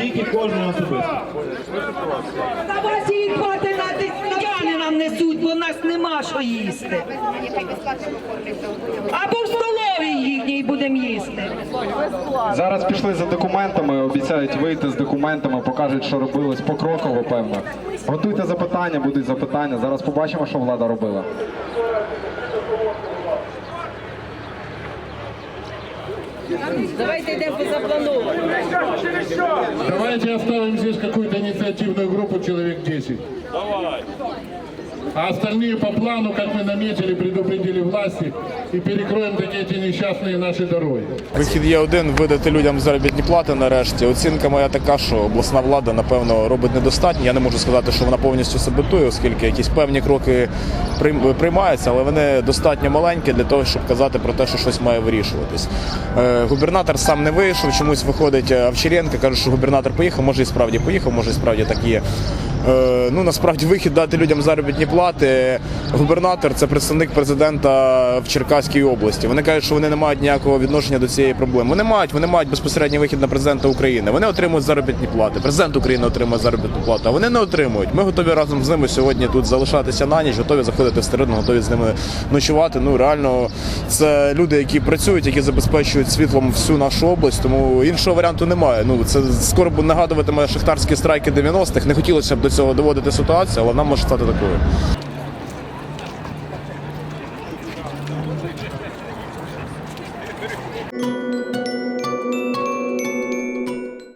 тільки кожного особисто. Давайте їх координати селяни нам несуть, бо в нас нема що їсти. Або в столовій їхній будемо їсти. Зараз пішли за документами, обіцяють вийти з документами, покажуть, що робилось покроково, певно. Готуйте запитання, будуть запитання. Зараз побачимо, що влада робила. Давайте йдемо по запланованому. Давайте оставим здесь какую-то инициативную группу человек 10. Давай А остальные по плану, как мы наметили, предупредили власти, и перекроем такие эти несчастные наши дороги. Вихід є один видати людям заробітні плати нарешті. Оцінка моя така, що обласна влада напевно робить недостатньо. Я не можу сказати, що вона повністю саботує, оскільки якісь певні кроки прийм- приймаються, але вони достатньо маленькі для того, щоб казати про те, що щось має вирішуватись. Е, Губернатор сам не вийшов, чомусь виходить е, Овчаренко, каже, що губернатор поїхав, може і справді поїхав, може і справді так є. Е, Ну насправді вихід дати людям заробітні плати. Губернатор це представник президента в Черкаській області. Вони кажуть, що вони не мають ніякого відношення до цієї проблеми. Вони мають, вони мають безпосередній вихід на президента України. Вони отримують заробітні плати. Президент України отримує заробітну плату, а вони не отримують. Ми готові разом з ними сьогодні тут залишатися на ніч, готові заходити в стерину, готові з ними ночувати. Ну реально, це люди, які працюють, які забезпечують світлом всю нашу область. Тому іншого варіанту немає. Ну це скоро буде нагадуватиме шахтарські страйки 90-х. Не хотілося б до цього доводити ситуацію, але нам може стати такою.